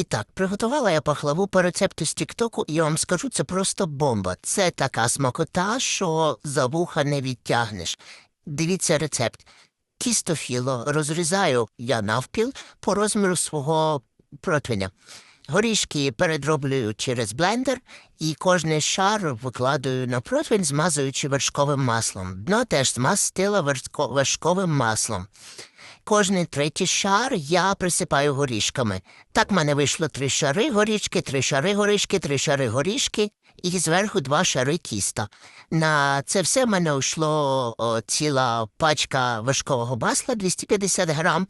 І так, приготувала я пахлаву по рецепту з Тіктоку, і я вам скажу, це просто бомба. Це така смакота, що за вуха не відтягнеш. Дивіться рецепт. Кістофіло розрізаю я навпіл по розміру свого противня. Горішки передроблюю через блендер і кожний шар викладаю на противень, змазуючи вершковим маслом. Дно теж змастила вершко- вершковим маслом. Кожний третій шар я присипаю горішками. Так в мене вийшло три шари горішки, три шари горішки, три шари горішки і зверху два шари тіста. На це все в мене йшло о, ціла пачка вершкового масла 250 грам,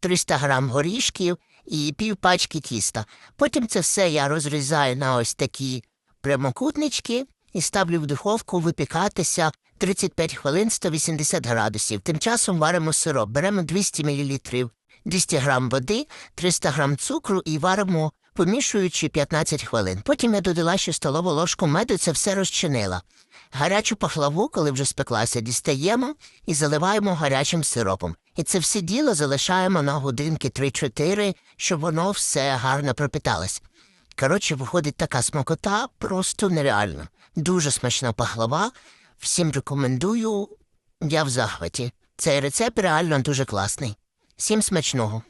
300 грам горішків і пів пачки тіста. Потім це все я розрізаю на ось такі прямокутнички і ставлю в духовку випікатися 35 хвилин 180 градусів. Тим часом варимо сироп. Беремо 200 мл, 200 грам води, 300 грам цукру і варимо, помішуючи 15 хвилин. Потім я додала ще столову ложку меду, це все розчинила. Гарячу пахлаву, коли вже спеклася, дістаємо і заливаємо гарячим сиропом. І це все діло залишаємо на годинки 3-4, щоб воно все гарно пропиталось. Коротше, виходить така смакота, просто нереальна. Дуже смачна пахлава. Всім рекомендую. Я в захваті. Цей рецепт реально дуже класний. Всім смачного.